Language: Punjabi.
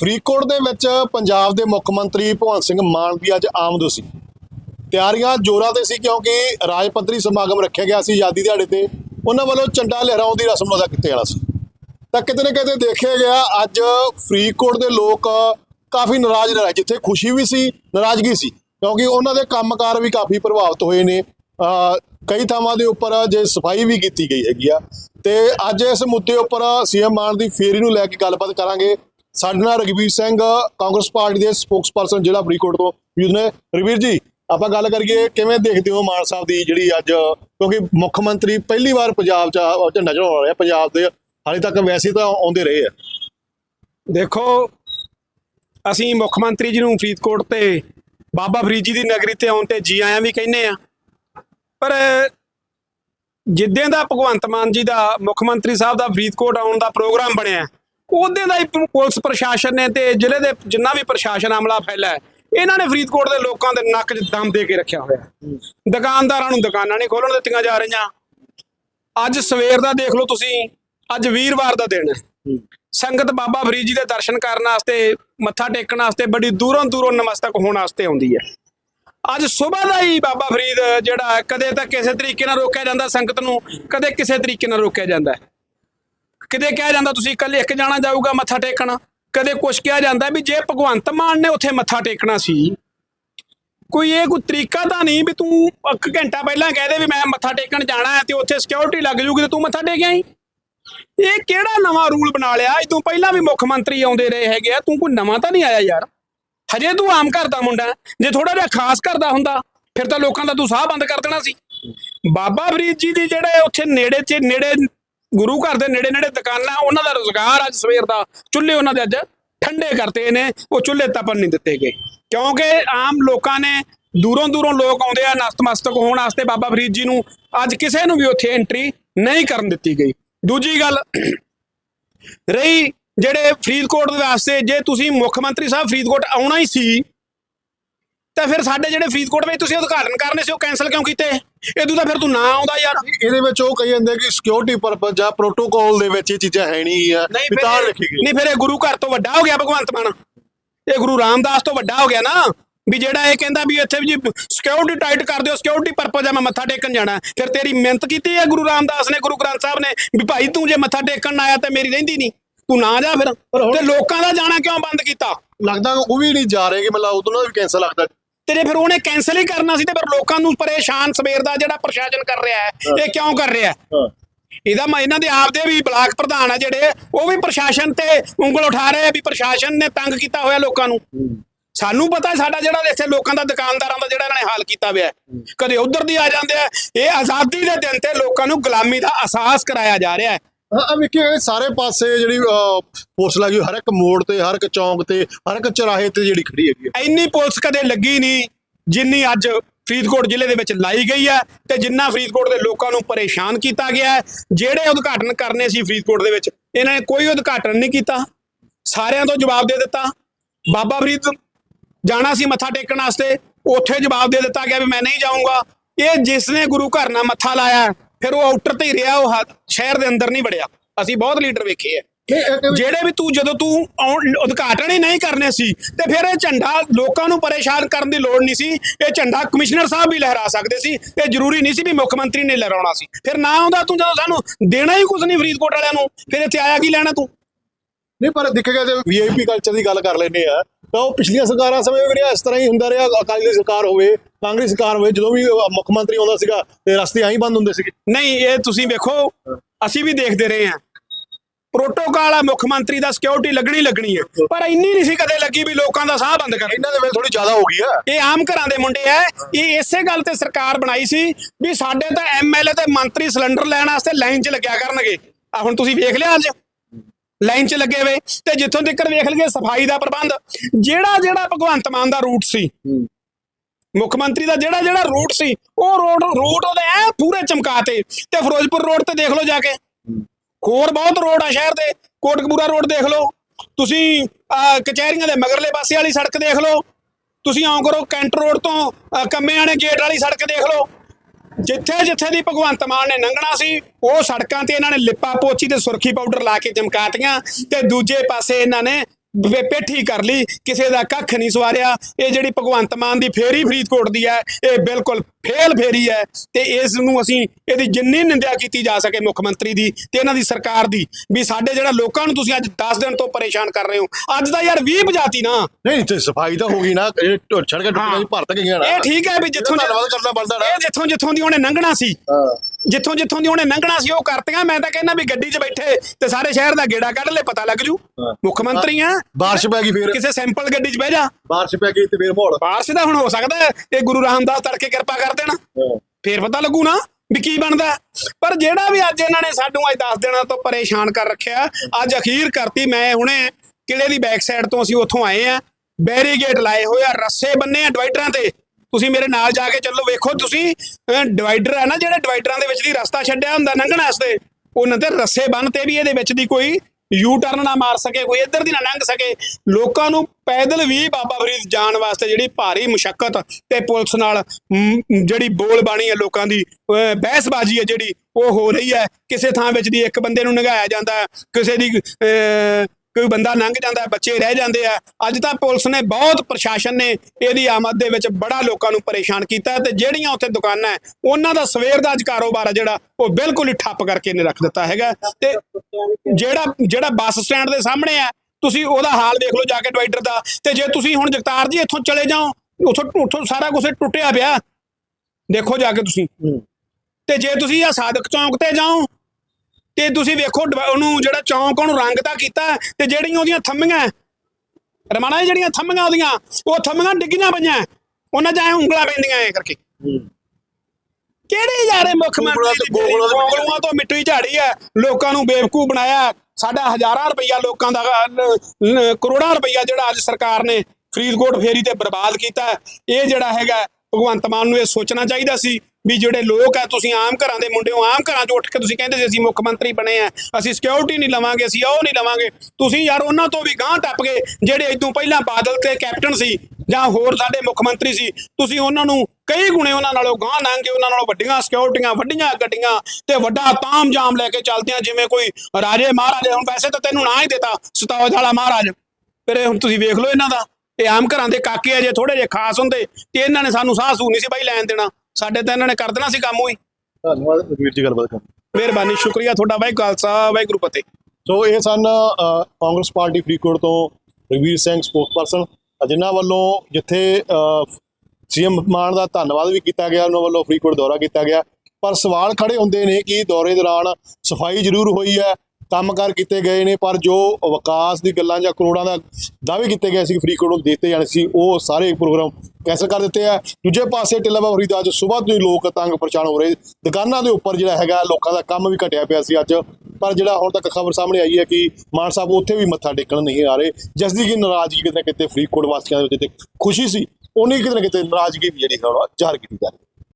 ਫਰੀਦਕੋਟ ਦੇ ਵਿੱਚ ਪੰਜਾਬ ਦੇ ਮੁੱਖ ਮੰਤਰੀ ਭਗਵੰਤ ਸਿੰਘ ਮਾਨ ਦੀ ਅੱਜ ਆਮਦ ਸੀ। ਤਿਆਰੀਆਂ ਜ਼ੋਰਾਂ ਤੇ ਸੀ ਕਿਉਂਕਿ ਰਾਜ ਪੱਧਰੀ ਸਮਾਗਮ ਰੱਖਿਆ ਗਿਆ ਸੀ ਆਜ਼ਾਦੀ ਦਿਹਾੜੇ ਤੇ। ਉਹਨਾਂ ਵੱਲੋਂ ਝੰਡਾ ਲਹਿਰਾਉਣ ਦੀ ਰਸਮ ਅਦਾ ਕੀਤੇ ਜਾਣਾ ਸੀ। ਤਾਂ ਕਿਤੇ ਨਾ ਕਿਤੇ ਦੇਖਿਆ ਗਿਆ, ਅੱਜ ਫਰੀਦਕੋਟ ਦੇ ਲੋਕ ਕਾਫੀ ਨਾਰਾਜ਼ ਰਹੇ ਜਿੱਥੇ ਖੁਸ਼ੀ ਵੀ ਸੀ, ਨਾਰਾਜ਼ਗੀ ਸੀ। ਕਿਉਂਕਿ ਉਹਨਾਂ ਦੇ ਕੰਮਕਾਰ ਵੀ ਕਾਫੀ ਪ੍ਰਭਾਵਿਤ ਹੋਏ ਨੇ। ਕਈ ਥਾਵਾਂ ਦੇ ਉੱਪਰ ਜੇ ਸਫ਼ਾਈ ਵੀ ਕੀਤੀ ਗਈ ਹੈਗੀ ਆ। ਤੇ ਅੱਜ ਇਸ ਮੁੱਦੇ ਉੱਪਰ ਸੀਐਮ ਮਾਨ ਦੀ ਫੇਰੀ ਨੂੰ ਲੈ ਕੇ ਗੱਲਬਾਤ ਕਰਾਂਗੇ। ਸਾਡੇ ਨਾਲ ਰਗਵੀਰ ਸਿੰਘ, ਕਾਂਗਰਸ ਪਾਰਟੀ ਦੇ ਸਪੋਕਸਪਰਸਨ ਜ਼ਿਲ੍ਹਾ ਫਰੀਦਕੋਟ ਤੋਂ ਮੌਜੂਦ ਨੇ। ਰਗਵੀਰ ਜੀ, ਆਪਾਂ ਗੱਲ ਕਰੀਏ ਕਿਵੇਂ ਦੇਖਦੇ ਹੋ ਮਾਨ ਸਾਹਿਬ ਦੀ ਜਿਹੜੀ ਅੱਜ, ਕਿਉਂਕਿ ਮੁੱਖ ਮੰਤਰੀ ਪਹਿਲੀ ਵਾਰ ਪੰਜਾਬ 'ਚ ਆ- ਝੰਡਾ ਚੜਾਉਣ ਰਿਹਾ ਪੰਜਾਬ ਦੇ। ਹਾਲੇ ਤੱਕ ਵੈਸੇ ਤਾਂ ਆਉਂਦੇ ਰਹੇ ਆ। ਦੇਖੋ, ਅਸੀਂ ਮੁੱਖ ਮੰਤਰੀ ਜੀ ਨੂੰ ਫਰੀਦਕੋਟ ਤੇ ਬਾਬਾ ਫਰੀਦ ਜੀ ਦੀ ਨਗਰੀ ਤੇ ਆਉਣ ਤੇ ਜੀ ਆਇਆਂ ਵੀ ਕਹਿੰਦੇ ਆ। ਪਰ ਜਿੱਦਾਂ ਦਾ ਭਗਵੰਤ ਮਾਨ ਜੀ ਦਾ ਮੁੱਖ ਮੰਤਰੀ ਸਾਹਿਬ ਦਾ ਫਰੀਦਕੋਟ ਆਉਣ ਦਾ ਪ੍ਰੋਗਰਾਮ ਬਣਿਆ ਉਹਦੇ ਦਾ ਹੀ ਪੁਲਿਸ ਪ੍ਰਸ਼ਾਸਨ ਨੇ ਤੇ ਜ਼ਿਲ੍ਹੇ ਦੇ ਜਿੰਨਾ ਵੀ ਪ੍ਰਸ਼ਾਸਨ ਅਮਲਾ ਫੈਲਾ ਹੈ ਇਹਨਾਂ ਨੇ ਫਰੀਦਕੋਟ ਦੇ ਲੋਕਾਂ ਦੇ ਨੱਕ 'ਚ ਦਮ ਦੇ ਕੇ ਰੱਖਿਆ ਹੋਇਆ। ਦੁਕਾਨਦਾਰਾਂ ਨੂੰ ਦੁਕਾਨਾਂ ਨਹੀਂ ਖੋਲਣ ਦਿੱਤੀਆਂ ਜਾ ਰਹੀਆਂ। ਅੱਜ ਸਵੇਰ ਦਾ ਦੇਖ ਲਓ ਤੁਸੀਂ ਅੱਜ ਵੀਰਵਾਰ ਦਾ ਦਿਨ ਹੈ। ਸੰਗਤ ਬਾਬਾ ਫਰੀਦ ਜੀ ਦੇ ਦਰਸ਼ਨ ਕਰਨ ਵਾਸਤੇ ਮੱਥਾ ਟੇਕਣ ਵਾਸਤੇ ਬੜੀ ਦੂਰੋਂ ਦੂਰੋਂ ਨਮਸਤਕ ਹੋਣ ਵਾਸਤੇ ਆਉਂਦੀ ਹੈ। ਅੱਜ ਸਵੇਰ ਦਾ ਹੀ ਬਾਬਾ ਫਰੀਦ ਜਿਹੜਾ ਕਦੇ ਤਾਂ ਕਿਸੇ ਤਰੀਕੇ ਨਾਲ ਰੋਕਿਆ ਜਾਂਦਾ ਸੰਗਤ ਨੂੰ ਕਦੇ ਕਿਸੇ ਤਰੀਕੇ ਨਾਲ ਰੋਕਿਆ ਜਾਂਦਾ ਕਿਤੇ ਕਿਹਾ ਜਾਂਦਾ ਤੁਸੀਂ ਇਕੱਲੇ ਇੱਕ ਜਾਣਾ ਜਾਊਗਾ ਮੱਥਾ ਟੇਕਣਾ? ਕਦੇ ਕੁਝ ਕਿਹਾ ਜਾਂਦਾ ਵੀ ਜੇ ਭਗਵੰਤ ਮਾਨ ਨੇ ਉੱਥੇ ਮੱਥਾ ਟੇਕਣਾ ਸੀ, ਕੋਈ ਇਹ ਕੋਈ ਤਰੀਕਾ ਤਾਂ ਨਹੀਂ ਵੀ ਤੂੰ ਇੱਕ ਘੰਟਾ ਪਹਿਲਾਂ ਕਹਿ ਦੇ ਵੀ ਮੈਂ ਮੱਥਾ ਟੇਕਣ ਜਾਣਾ ਹੈ ਤੇ ਉੱਥੇ ਸਿਕਿਉਰਿਟੀ ਲੱਗ ਜੂਗੀ ਤੇ ਤੂੰ ਮੱਥਾ ਟੇਕਿਆ ਹੀ ਇਹ ਕਿਹੜਾ ਨਵਾਂ ਰੂਲ ਬਣਾ ਲਿਆ? ਇਹ ਤੋਂ ਪਹਿਲਾਂ ਵੀ ਮੁੱਖ ਮੰਤਰੀ ਆਉਂਦੇ ਰਹੇ ਹੈਗੇ ਆ, ਤੂੰ ਕੋਈ ਨਵਾਂ ਤਾਂ ਨਹੀਂ ਆਇਆ ਯਾਰ? ਹਜੇ ਤੂੰ ਆਮ ਘਰ ਦਾ ਮੁੰਡਾ ਜੇ ਥੋੜਾ ਜਿਹਾ ਖਾਸ ਘਰ ਦਾ ਹੁੰਦਾ, ਫਿਰ ਤਾਂ ਲੋਕਾਂ ਦਾ ਤੂੰ ਸਾਹ ਬੰਦ ਕਰ ਦੇਣਾ ਸੀ। ਬਾਬਾ ਫਰੀਦ ਜੀ ਦੀ ਜਿਹੜੇ ਉੱਥੇ ਨੇੜੇ 'ਚ ਨੇੜੇ ਗੁਰੂ ਘਰ ਦੇ ਨੇੜੇ ਨੇੜੇ ਦੁਕਾਨਾਂ, ਉਹਨਾਂ ਦਾ ਰੋਜ਼ਗਾਰ ਅੱਜ ਸਵੇਰ ਦਾ ਚੁੱਲ੍ਹੇ ਉਹਨਾਂ ਦੇ ਅੱਜ ਠੰਡੇ ਕਰਤੇ ਨੇ, ਉਹ ਚੁੱਲ੍ਹੇ ਤਪਣ ਨਹੀਂ ਦਿੱਤੇ ਗਏ। ਕਿਉਂਕਿ ਆਮ ਲੋਕਾਂ ਨੇ ਦੂਰੋਂ ਦੂਰੋਂ ਲੋਕ ਆਉਂਦੇ ਆ, ਨਤਮਸਤਕ ਹੋਣ ਵਾਸਤੇ ਬਾਬਾ ਫਰੀਦ ਜੀ ਨੂੰ ਅੱਜ ਕਿਸੇ ਨੂੰ ਵੀ ਉੱਥੇ ਐਂਟਰੀ ਨਹੀਂ ਕਰਨ ਦਿੱਤੀ ਗਈ। ਦੂਜੀ ਗੱਲ, ਰਹੀ ਜਿਹੜੇ ਫਰੀਦਕੋਟ ਦੇ ਵਾਸਤੇ ਜੇ ਤੁਸੀਂ ਮੁੱਖ ਮੰਤਰੀ ਸਾਹਿਬ ਫਰੀਦਕੋਟ ਆਉਣਾ ਹੀ ਸੀ, ਤਾਂ ਫਿਰ ਸਾਡੇ ਜਿਹੜੇ ਫਰੀਦਕੋਟ ਵਿੱਚ ਤੁਸੀਂ ਉਦਘਾਟਨ ਕਰਨੇ ਸੀ, ਉਹ ਕੈਨਸਲ ਕਿਉਂ ਕੀਤੇ? ਇਦੋਂ ਤਾਂ ਫਿਰ ਤੂੰ ਨਾ ਆਉਂਦਾ ਯਾਰ। ਇਹਦੇ ਵਿੱਚ ਉਹ ਕਹੀ ਜਾਂਦੇ ਕਿ ਸਿਕਿਉਰਿਟੀ ਪਰਪਸ ਜਾਂ ਪ੍ਰੋਟੋਕਾਲ ਦੇ ਵਿੱਚ ਇਹ ਚੀਜ਼ਾਂ ਹੈ ਨਹੀਂ ਆ ਨਹੀਂ ਫਿਰ ਤਾਂ ਰੱਖੀ ਗਈ। ਨਹੀਂ ਫਿਰ ਇਹ ਗੁਰੂ ਘਰ ਤੋਂ ਵੱਡਾ ਹੋ ਗਿਆ ਭਗਵੰਤ ਮਾਨ। ਇਹ ਗੁਰੂ ਰਾਮਦਾਸ ਤੋਂ ਵੱਡਾ ਹੋ ਗਿਆ ਨਾ। ਵੀ ਜਿਹੜਾ ਇਹ ਕਹਿੰਦਾ ਵੀ ਇੱਥੇ ਵੀ ਜੀ ਸਿਕਿਉਰਿਟੀ ਟਾਈਟ ਕਰ ਦਿਓ ਸਿਕਿਉਰਿਟੀ ਪਰਪਸ ਆ ਮੈਂ ਮੱਥਾ ਟੇਕਣ ਜਾਣਾ। ਫਿਰ ਤੇਰੀ ਮਿਹਨਤ ਕੀਤੀ ਹੈ ਗੁਰੂ ਰਾਮਦਾਸ ਨੇ ਗੁਰੂ ਗ੍ਰੰਥ ਸਾਹਿਬ ਨੇ ਵੀ ਭਾਈ ਤੂੰ ਜੇ ਮੱਥਾ ਟੇਕਣ ਆਇਆ ਤੇ ਮੇਰੀ ਰਹਿੰਦੀ ਨਹੀਂ। ਤੂੰ ਨਾ ਜਾ ਫਿਰ। ਤੇ ਲੋਕਾਂ ਦਾ ਜਾਣਾ ਕਿਉਂ ਬੰਦ ਕੀਤਾ? ਲੱਗਦਾ ਉਹ ਵੀ ਨਹੀਂ ਜਾ ਰਹੇ ਕਿ ਮਤਲਬ ਉਦੋਂ ਵੀ ਕੈਂਸਲ ਲੱਗਦਾ। ਤੇਰੇ ਫਿਰ ਉਹਨੇ ਕੈਨਸਲ ਹੀ ਕਰਨਾ ਸੀ ਤੇ ਫਿਰ ਲੋਕਾਂ ਨੂੰ ਪਰੇਸ਼ਾਨ ਸਵੇਰ ਦਾ ਜਿਹੜਾ ਪ੍ਰਸ਼ਾਸਨ ਕਰ ਰਿਹਾ ਹੈ ਇਹ ਕਿਉਂ ਕਰ ਰਿਹਾ ਹੈ? ਇਹਦਾ ਮੈਂ ਇਹਨਾਂ ਦੇ ਆਪਦੇ ਵੀ ਬਲਾਕ ਪ੍ਰਧਾਨ ਆ ਜਿਹੜੇ ਉਹ ਵੀ ਪ੍ਰਸ਼ਾਸਨ ਤੇ ਉਂਗਲ ਉਠਾ ਰਹੇ ਆ ਵੀ ਪ੍ਰਸ਼ਾਸਨ ਨੇ ਤੰਗ ਕੀਤਾ ਹੋਇਆ ਲੋਕਾਂ ਨੂੰ। ਸਾਨੂੰ ਪਤਾ ਹੈ ਸਾਡਾ ਜਿਹੜਾ ਇੱਥੇ ਲੋਕਾਂ ਦਾ ਦੁਕਾਨਦਾਰਾਂ ਦਾ ਜਿਹੜਾ ਇਹਨਾਂ ਨੇ ਹਾਲ ਕੀਤਾ ਹੋਇਆ। ਕਦੇ ਉਧਰ ਦੀ ਆ ਜਾਂਦੇ ਆ ਇਹ ਆਜ਼ਾਦੀ ਦੇ ਦਿਨ ਤੇ ਲੋਕਾਂ ਨੂੰ ਗੁਲਾਮੀ ਦਾ ਅਹਿਸਾਸ ਕਰਾਇਆ ਜਾ ਰਿਹਾ ਹੈ। ਹਾਂ ਵੇਖੀ ਇਹ ਸਾਰੇ ਪਾਸੇ ਜਿਹੜੀ ਪੁਲਿਸ ਲੱਗੀ ਹੋਈ, ਹਰ ਇੱਕ ਮੋੜ ਤੇ ਹਰ ਇੱਕ ਚੌਂਕ ਤੇ ਹਰ ਇੱਕ ਚੌਰਾਹੇ ਤੇ ਜਿਹੜੀ ਖੜੀ ਹੈਗੀ ਆ। ਇੰਨੀ ਪੁਲਿਸ ਕਦੇ ਲੱਗੀ ਨਹੀਂ ਜਿੰਨੀ ਅੱਜ ਫਰੀਦਕੋਟ ਜ਼ਿਲ੍ਹੇ ਦੇ ਵਿੱਚ ਲਾਈ ਗਈ ਹੈ ਤੇ ਜਿੰਨਾ ਫਰੀਦਕੋਟ ਦੇ ਲੋਕਾਂ ਨੂੰ ਪਰੇਸ਼ਾਨ ਕੀਤਾ ਗਿਆ ਹੈ। ਜਿਹੜੇ ਉਦਘਾਟਨ ਕਰਨੇ ਸੀ ਫਰੀਦਕੋਟ ਦੇ ਵਿੱਚ ਇਹਨਾਂ ਨੇ ਕੋਈ ਉਦਘਾਟਨ ਨਹੀਂ ਕੀਤਾ। ਸਾਰਿਆਂ ਤੋਂ ਜਵਾਬ ਦੇ ਦਿੱਤਾ। ਬਾਬਾ ਫਰੀਦ ਜਾਣਾ ਸੀ ਮੱਥਾ ਟੇਕਣ ਵਾਸਤੇ ਉੱਥੇ ਜਵਾਬ ਦੇ ਦਿੱਤਾ ਗਿਆ ਵੀ ਮੈਂ ਨਹੀਂ ਜਾਊਂਗਾ। ਇਹ ਜਿਸ ਨੇ ਗੁਰੂ ਘਰ ਨਾਲ ਮੱਥਾ ਲਾਇਆ ਫਿਰ ਉਹ ਆਊਟਰ ਤੇ ਹੀ ਰਿਹਾ ਉਹ ਹ- ਸ਼ਹਿਰ ਦੇ ਅੰਦਰ ਨਹੀਂ ਵੜਿਆ। ਅਸੀਂ ਬਹੁਤ ਲੀਡਰ ਵੇਖੇ ਆ। ਜਿਹੜੇ ਵੀ ਤੂੰ ਜਦੋਂ ਤੂੰ ਉਦਘਾਟਨ ਹੀ ਨਹੀਂ ਕਰਨੇ ਸੀ ਤੇ ਫਿਰ ਇਹ ਝੰਡਾ ਲੋਕਾਂ ਨੂੰ ਪਰੇਸ਼ਾਨ ਕਰਨ ਦੀ ਲੋੜ ਨਹੀਂ ਸੀ। ਇਹ ਝੰਡਾ ਕਮਿਸ਼ਨਰ ਸਾਹਿਬ ਵੀ ਲਹਿਰਾ ਸਕਦੇ ਸੀ। ਇਹ ਜ਼ਰੂਰੀ ਨਹੀਂ ਸੀ ਵੀ ਮੁੱਖ ਮੰਤਰੀ ਨੇ ਲਹਿਰਾਉਣਾ ਸੀ। ਫਿਰ ਨਾ ਆਉਂਦਾ ਤੂੰ ਜਦੋਂ ਸਾਨੂੰ ਦੇਣਾ ਹੀ ਕੁਝ ਨਹੀਂ ਫਰੀਦਕੋਟ ਵਾਲਿਆਂ ਨੂੰ ਫਿਰ ਇੱਥੇ ਆਇਆ ਕੀ ਲੈਣਾ ਤੂੰ? ਨਹੀਂ ਪਰ ਦੇਖੇਗਾ ਜੇ ਵੀਆਈਪੀ ਕਲਚਰ ਦੀ ਗੱਲ ਕਰ ਲੈਨੇ ਆ ਤਾਂ ਉਹ ਪਿਛਲੀਆਂ ਸਰਕਾਰਾਂ ਸਮੇਂ ਵੀ ਰਿਹਾ ਇਸ ਤਰ੍ਹਾਂ ਹੀ ਹੁੰਦਾ ਰਿਹਾ ਅਕਾਲੀ ਸਰਕਾਰ ਹੋਵੇ ਕਾਂਗਰਸ ਸਰਕਾਰ ਹੋਵੇ ਜਦੋਂ ਵੀ ਮੁੱਖ ਮੰਤਰੀ ਆਉਂਦਾ ਸੀਗਾ ਤੇ ਰਸਤੇ ਆਈ ਬੰਦ ਹੁੰਦੇ ਸੀਗੇ। ਨਹੀਂ ਇਹ ਤੁਸੀਂ ਵੇਖੋ ਅਸੀਂ ਵੀ ਦੇਖਦੇ ਰਹੇ ਹਾਂ। ਪ੍ਰੋਟੋਕਾਲ ਆ ਮੁੱਖ ਮੰਤਰੀ ਦਾ ਸਿਕਿਉਰਿਟੀ ਲੱਗਣੀ ਲੱਗਣੀ ਹੈ। ਪਰ ਇੰਨੀ ਨਹੀਂ ਸੀ ਕਦੇ ਲੱਗੀ ਵੀ ਲੋਕਾਂ ਦਾ ਸਾਹ ਬੰਦ ਕਰ ਇਹਨਾਂ ਦੇ ਵੇਲੇ ਥੋੜੀ ਜ਼ਿਆਦਾ ਹੋ ਗਈ ਆ। ਇਹ ਆਮ ਘਰਾਂ ਦੇ ਮੁੰਡੇ ਐ ਇਹ ਇਸੇ ਗੱਲ ਤੇ ਸਰਕਾਰ ਬਣਾਈ ਸੀ ਵੀ ਸਾਡੇ ਤਾਂ ਐਮਐਲਏ ਤੇ ਮੰਤਰੀ ਸਿਲੰਡਰ ਲੈਣ ਵਾਸਤੇ ਲਾਈਨ 'ਚ ਲੱਗਿਆ ਕਰਨਗੇ। ਆ ਹੁਣ ਤੁਸੀਂ ਵੇਖ ਲਿਆ ਅੱਜ। ਲਾਈਨ 'ਚ ਲੱਗੇ ਵੇ ਤੇ ਜਿੱਥੋਂ ਤੱਕ ਵੇਖ ਲਈਏ ਸਫ਼ਾਈ ਦਾ ਪ੍ਰਬੰਧ। ਜਿਹੜਾ ਜਿਹੜਾ ਭਗਵੰਤ ਮਾਨ ਦਾ ਰੂਟ ਸੀ ਮੁੱਖ ਮੰਤਰੀ ਦਾ ਜਿਹੜਾ ਜਿਹੜਾ ਰੂਟ ਸੀ ਉਹ ਰੋਡ ਰੂਟ ਉਹਦੇ ਐ ਪੂਰੇ ਚਮਕਾਤੇ। ਤੇ ਫਿਰੋਜ਼ਪੁਰ ਰੋਡ ਤੇ ਦੇਖ ਲਓ ਜਾ ਕੇ। ਹੋਰ ਬਹੁਤ ਰੋਡ ਆ ਸ਼ਹਿਰ ਦੇ ਕੋਟਕਪੂਰਾ ਰੋਡ ਦੇਖ ਲਓ। ਤੁਸੀਂ ਕਚਹਿਰੀਆਂ ਦੇ ਮਗਰਲੇ ਪਾਸੇ ਵਾਲੀ ਸੜਕ ਦੇਖ ਲਓ। ਤੁਸੀਂ ਆਉਂ ਕਰੋ ਕੈਂਟ ਰੋਡ ਤੋਂ ਅਹ, ਗੇਟ ਵਾਲੀ ਸੜਕ ਦੇਖ ਲਓ। ਜਿੱਥੇ ਜਿੱਥੇ ਦੀ ਭਗਵੰਤ ਮਾਨ ਨੇ ਲੰਘਣਾ ਸੀ ਉਹ ਸੜਕਾਂ ਤੇ ਇਹਨਾਂ ਨੇ ਲਿਪਾ ਪੋਚੀ ਤੇ ਸੁਰਖੀ ਪਾਊਡਰ ਲਾ ਕੇ ਚਮਕਾਤੀਆਂ ਤੇ ਦੂਜੇ ਪਾਸੇ ਇਹਨਾਂ ਨੇ ਪੇਠੀ ਕਰ ਲਈ ਕਿਸੇ ਦਾ ਕੱਖ ਨਹੀਂ ਸਵਾਰਿਆ। ਇਹ ਜਿਹੜੀ ਭਗਵੰਤ ਮਾਨ ਦੀ ਫੇਰੀ ਫਰੀਦਕੋਟ ਦੀ ਹੈ ਇਹ ਬਿਲਕੁਲ ਫੇਲ ਫੇਰੀ ਹੈ ਤੇ ਇਸ ਨੂੰ ਅਸੀਂ ਇਹਦੀ ਜਿੰਨੀ ਨਿੰਦਿਆ ਕੀਤੀ ਜਾ ਸਕੇ ਮੁੱਖ ਮੰਤਰੀ ਦੀ ਤੇ ਇਹਨਾਂ ਦੀ ਸਰਕਾਰ ਦੀ ਵੀ ਸਾਡੇ ਜਿਹੜਾ ਲੋਕਾਂ ਨੂੰ ਤੁਸੀਂ ਅੱਜ 10 ਦਿਨ ਤੋਂ ਪਰੇਸ਼ਾਨ ਕਰ ਰਹੇ ਹੋ ਅੱਜ ਦਾ ਯਾਰ 20 ਵਜਾਤੀ ਨਾ। ਨਹੀਂ ਤੇ ਸਫ਼ਾਈ ਤਾਂ ਹੋ ਗਈ ਨਾ ਇਹ ਢੋ- ਸੜਕਾਂ ਟੁੱਟੀਆਂ ਜੀ ਭਰਤ ਗਈਆਂ ਨਾ। ਇਹ ਠੀਕ ਹੈ ਵੀ ਜਿੱਥੋਂ ਧੰਨਵਾਦ ਕਰਨਾ ਬਣਦਾ ਇਹ ਜਿੱਥੋਂ ਜਿੱਥੋਂ ਦੀ ਉਹਨੇ ਲੰਘਣਾ ਸੀ। ਹਾਂ। ਜਿੱਥੋਂ ਜਿੱਥੋਂ ਦੀ ਉਹਨੇ ਲੰਘਣਾ ਸੀ ਉਹ ਕਰਤੀਆਂ ਮੈਂ ਤਾਂ ਕਹਿੰਦਾ ਵੀ ਗੱਡੀ 'ਚ ਬੈਠੇ ਤੇ ਸਾਰੇ ਸ਼ਹਿਰ ਦਾ ਗੇੜਾ ਕੱਢ ਲੈ ਪਤਾ ਲੱਗ ਜੂ। ਮੁੱਖ ਮੰਤਰੀ ਆ। ਬਾਰਿਸ਼ ਪੈ ਗਈ ਫੇਰ। ਕਿਸੇ ਸਿੰਪਲ ਗੱਡੀ 'ਚ ਬਹਿ ਜਾ। ਬਾਰਿਸ਼ ਪੈ ਗਈ ਤੇ ਫੇਰ ਮਾਹੌਲ। ਬਾਰਿਸ਼ ਦਾ ਹੁਣ ਹੋ ਸਕਦਾ ਇਹ ਗੁਰੂ ਰਾਮਦਾਸ ਤੜਕੇ ਕਿਰਪਾ ਕਰ ਦੇਣ। ਫੇਰ ਪਤਾ ਲੱਗੂ ਨਾ ਵੀ ਕੀ ਬਣਦਾ। ਪਰ ਜਿਹੜਾ ਵੀ ਅੱਜ ਇਹਨਾਂ ਨੇ ਸਾਨੂੰ ਅੱਜ 10 ਦਿਨਾਂ ਤੋਂ ਪਰੇਸ਼ਾਨ ਕਰ ਰੱਖਿਆ। ਅੱਜ ਅਖੀਰ ਕਰਤੀ ਮੈਂ ਹੁਣੇ ਕਿਲੇ ਦੀ ਬੈਕ ਸਾਈਡ ਤੋਂ ਅਸੀਂ ਉੱਥੋਂ ਆਏ ਆ। ਬੈਰੀਗੇਟ ਲਾਏ ਹੋਏ ਆ ਰੱਸੇ ਬੰਨੇ ਆ ਡਿਵਾਈਡਰਾਂ ਤੇ। ਤੁਸੀਂ ਮੇਰੇ ਨਾਲ ਜਾ ਕੇ ਚੱਲੋ, ਵੇਖੋ ਤੁਸੀਂ ਡਿਵਾਈਡਰ ਹੈ ਨਾ ਜਿਹੜੇ ਡਿਵਾਈਡਰਾਂ ਦੇ ਵਿੱਚ ਦੀ ਰਸਤਾ ਛੱਡਿਆ ਹੁੰਦਾ ਲੰਘਣ ਵਾਸਤੇ, ਉਹਨਾਂ ਤੇ ਰੱਸੇ ਬੰਨ ਵੀ ਇਹਦੇ ਵਿੱਚ ਦੀ ਕੋਈ ਯੂ ਟਰਨ ਨਾ ਮਾਰ ਸਕੇ, ਕੋਈ ਇੱਧਰ ਦੀ ਨਾ ਲੰਘ ਸਕੇ। ਲੋਕਾਂ ਨੂੰ ਪੈਦਲ ਵੀ ਬਾਬਾ ਫਰੀਦ ਜਾਣ ਵਾਸਤੇ ਜਿਹੜੀ ਭਾਰੀ ਮੁਸ਼ਕਲ ਤੇ ਪੁਲਿਸ ਨਾਲ ਜਿਹੜੀ ਬੋਲ ਬਾਣੀ ਹੈ ਲੋਕਾਂ ਦੀ ਬਹਿਸਬਾਜ਼ੀ ਹੈ ਜਿਹੜੀ, ਉਹ ਹੋ ਰਹੀ ਹੈ। ਕਿਸੇ ਥਾਂ ਵਿੱਚ ਦੀ ਇੱਕ ਬੰਦੇ ਨੂੰ ਨਗਾਇਆ ਜਾਂਦਾ, ਕਿਸੇ ਦੀ ਕੋਈ ਬੰਦਾ ਲੰਘ ਜਾਂਦਾ ਹੈ, ਬੱਚੇ ਰਹਿ ਜਾਂਦੇ ਆ। ਅੱਜ ਤਾਂ ਪੁਲਿਸ ਨੇ ਬਹੁਤ ਪ੍ਰਸ਼ਾਸਨ ਨੇ ਇਹਦੀ ਆਮਦ ਦੇ ਵਿੱਚ ਬੜਾ ਲੋਕਾਂ ਨੂੰ ਪਰੇਸ਼ਾਨ ਕੀਤਾ ਹੈ ਤੇ ਜਿਹੜੀਆਂ ਉੱਥੇ ਦੁਕਾਨਾਂ ਹੈ ਉਹਨਾਂ ਦਾ ਸਵੇਰ ਦਾ ਅੱਜ ਕਾਰੋਬਾਰ ਆ ਜਿਹੜਾ ਉਹ ਬਿਲਕੁਲ ਹੀ ਠੱਪ ਕਰਕੇ ਨੇ ਰੱਖ ਦਿੱਤਾ ਹੈਗਾ। ਤੇ ਜਿਹੜਾ ਜਿਹੜਾ ਬੱਸ ਸਟੈਂਡ ਦੇ ਸਾਹਮਣੇ ਆ ਤੁਸੀਂ ਉਹਦਾ ਹਾਲ ਦੇਖ ਲਓ ਜਾ ਕੇ ਡਿਵਾਈਡਰ ਦਾ। ਤੇ ਜੇ ਤੁਸੀਂ ਹੁਣ ਜਗਤਾਰ ਜੀ ਇੱਥੋਂ ਚਲੇ ਜਾਓ ਉੱਥੋਂ ਉੱਥੋਂ ਸਾਰਾ ਕੁਝ ਟੁੱਟਿਆ ਪਿਆ। ਦੇਖੋ ਜਾ ਕੇ ਤੁਸੀਂ। ਤੇ ਜੇ ਤੁਸੀਂ ਆ ਸਾਦਕ ਚੌਂਕ ਤੇ ਜਾਓ ਤੇ ਤੁਸੀਂ ਵੇਖੋ ਉਹਨੂੰ ਜਿਹੜਾ ਚੌਂਕ ਉਹਨੂੰ ਰੰਗ ਦਾ ਕੀਤਾ ਤੇ ਜਿਹੜੀਆਂ ਉਹਦੀਆਂ ਥੰਮੀਆਂ ਰਮਾਣਾ ਜਿਹੜੀਆਂ ਥੰਮੀਆਂ ਉਹਦੀਆਂ ਉਹ ਥੰਮੀਆਂ ਡਿੱਗੀਆਂ ਪਈਆਂ ਉਹਨਾਂ ਚ ਐ ਉਂਗਲਾਂ ਪੈਂਦੀਆਂ ਐ ਕਰਕੇ। ਕਿਹੜੇ ਯਾਰੇ ਮੁੱਖ ਮੰਤਰੀ ਤੋਂ- ਗੋਗਲਾਂ ਤੋਂ ਮਿੱਟੀ ਤੋਂ ਝਾੜੀ ਹੈ ਲੋਕਾਂ ਨੂੰ ਬੇਵਕੂਫ ਬਣਾਇਆ ਸਾਡਾ ਹਜ਼ਾਰਾਂ ਰੁਪਈਆ ਲੋਕਾਂ ਦਾ ਕਰੋੜਾਂ ਰੁਪਈਆ ਜਿਹੜਾ ਅੱਜ ਸਰਕਾਰ ਨੇ ਫਰੀਦਕੋਟ ਫੇਰੀ ਤੇ ਬਰਬਾਦ ਕੀਤਾ। ਇਹ ਜਿਹੜਾ ਹੈਗਾ ਭਗਵੰਤ ਮਾਨ ਨੂੰ ਇਹ ਸੋਚਣਾ ਚਾਹੀਦਾ ਸੀ ਵੀ ਜਿਹੜੇ ਲੋਕ ਆ, ਤੁਸੀਂ ਆਮ ਘਰਾਂ ਦੇ ਮੁੰਡੇ ਹੋ ਆਮ ਘਰਾਂ 'ਚ ਉੱਠ ਕੇ ਤੁਸੀਂ ਕਹਿੰਦੇ ਸੀ, ਅਸੀਂ ਮੁੱਖ ਮੰਤਰੀ ਬਣੇ ਆ, ਅਸੀਂ ਸਿਕਿਉਰਿਟੀ ਨਹੀਂ ਲਵਾਂਗੇ, ਅਸੀਂ ਉਹ ਨਹੀਂ ਲਵਾਂਗੇ। ਤੁਸੀਂ ਯਾਰ ਉਹਨਾਂ ਤੋਂ ਵੀ ਗਾਂਹ ਟੱਪ ਗਏ, ਜਿਹੜੇ ਇਦੋਂ ਪਹਿਲਾਂ ਬਾਦਲ ਤੇ ਕੈਪਟਨ ਸੀ ਜਾਂ ਹੋਰ ਸਾਡੇ ਮੁੱਖ ਮੰਤਰੀ ਸੀ, ਤੁਸੀਂ ਉਹਨਾਂ ਨੂੰ ਕਈ ਗੁਣੇ ਉਹਨਾਂ ਨਾਲੋਂ ਗਾਂਹ ਲੰਘ ਕੇ ਉਹਨਾਂ ਨਾਲੋਂ ਵੱਡੀਆਂ ਸਿਕਿਉਰਿਟੀਆਂ ਵੱਡੀਆਂ ਗੱਡੀਆਂ ਤੇ ਵੱਡਾ ਤਾਮਜਾਮ ਲੈ ਕੇ ਚੱਲਦੇ ਆ ਜਿਵੇਂ ਕੋਈ ਰਾਜੇ ਮਹਾਰਾਜੇ, ਹੁਣ ਵੈਸੇ ਤਾਂ ਤੈਨੂੰ ਨਾ ਹੀ ਦਿੱਤਾ, ਸਤੌਜ ਵਾਲਾ ਮਹਾਰਾਜ। ਫਿਰ ਇਹ ਹੁਣ ਤੁਸੀਂ ਵੇਖ ਲਓ ਇਹਨਾਂ ਦਾ, ਇਹ ਆਮ ਘਰਾਂ ਦੇ ਕਾਕੇ ਆ ਜੇ ਥੋੜੇ ਜਿਹੇ ਖਾਸ ਹੁੰਦੇ, ਤੇ ਇਹਨਾਂ ਨੇ ਸਾਨੂੰ ਸਾਹ ਸੂ ਨਹੀਂ ਸੀ ਬਾਈ ਲੈਣ ਦੇਣਾ। ਸਾਡੇ ਤਾਂ ਇਹਨਾਂ ਨੇ ਕਰ ਦੇਣਾ ਸੀ ਕੰਮ ਉਹੀ। ਧੰਨਵਾਦ ਵੀਰ ਜੀ ਗੱਲਬਾਤ ਕਰਨ। ਮਿਹਰਬਾਨੀ ਸ਼ੁਕਰੀਆ ਤੁਹਾਡਾ ਬਾਈ ਖਾਲਸਾ ਵਾਹਿਗੁਰੂ ਫਤਿਹ। ਸੋ ਇਹ ਸਨ ਅ, ਕਾਂਗਰਸ ਪਾਰਟੀ ਫਰੀਦਕੋਟ ਤੋਂ ਰਵੀਰ ਸਿੰਘ ਸਪੋਕਸਪਰਸਨ ਜਿਨ੍ਹਾਂ ਵੱਲੋਂ ਜਿੱਥੇ ਸੀਐਮ ਮਾਨ ਦਾ ਧੰਨਵਾਦ ਵੀ ਕੀਤਾ ਗਿਆ ਉਹਨਾਂ ਵੱਲੋਂ ਫਰੀਦਕੋਟ ਦੌਰਾ ਕੀਤਾ ਗਿਆ। ਪਰ ਸਵਾਲ ਖੜੇ ਹੁੰਦੇ ਨੇ ਕਿ ਦੌਰੇ ਦੌਰਾਨ ਸਫ਼ਾਈ ਜ਼ਰੂਰ ਹੋਈ ਹੈ ਕੰਮਕਾਰ ਕੀਤੇ ਗਏ ਨੇ, ਪਰ ਜੋ ਵਿਕਾਸ ਦੀ ਗੱਲਾਂ ਜਾਂ ਕਰੋੜਾਂ ਦਾ ਦਾਅਵੇ ਕੀਤੇ ਗਏ ਸੀ, ਫਰੀਦਕੋਟ ਨੂੰ ਦਿੱਤੇ ਜਾਣੇ ਸੀ, ਉਹ ਸਾਰੇ ਪ੍ਰੋਗਰਾਮ ਕੈਂਸਲ ਕਰ ਦਿੱਤੇ ਆ। ਦੂਜੇ ਪਾਸੇ ਟਿੱਲਾਵਾ ਦਾ ਅੱਜ ਸਵੇਰ ਤੋਂ ਹੀ ਲੋਕ ਤੰਗ ਪਰੇਸ਼ਾਨ ਹੋ ਰਹੇ ਦੁਕਾਨਾਂ ਦੇ ਉੱਪਰ ਜਿਹੜਾ ਹੈਗਾ, ਲੋਕਾਂ ਦਾ ਕੰਮ ਵੀ ਘਟਿਆ ਪਿਆ ਸੀ ਅੱਜ। ਪਰ ਜਿਹੜਾ ਹੁਣ ਤੱਕ ਖਬਰ ਸਾਹਮਣੇ ਆਈ ਹੈ ਕਿ ਮਾਨ ਸਾਹਿਬ, ਉੱਥੇ ਵੀ ਮੱਥਾ ਟੇਕਣ ਨਹੀਂ ਆ ਰਹੇ। ਜਿਸ ਦੀ ਕਿ ਨਾਰਾਜ਼ਗੀ ਕਿਤੇ ਨਾ ਕਿਤੇ ਫਰੀਦਕੋਟ ਵਾਸੀਆਂ ਦੇ ਵਿੱਚ ਤੇ ਖੁਸ਼ੀ ਸੀ ਉਹਨੇ ਕਿਤੇ ਨਾ ਕਿਤੇ ਨਾਰਾਜ਼ਗੀ ਵੀ ਜਿਹੜੀ ਹੈ, ਉਹ ਜ਼ਾਹਰ ਕੀਤੀ ਜਾ ਰਹੀ ਹੈ।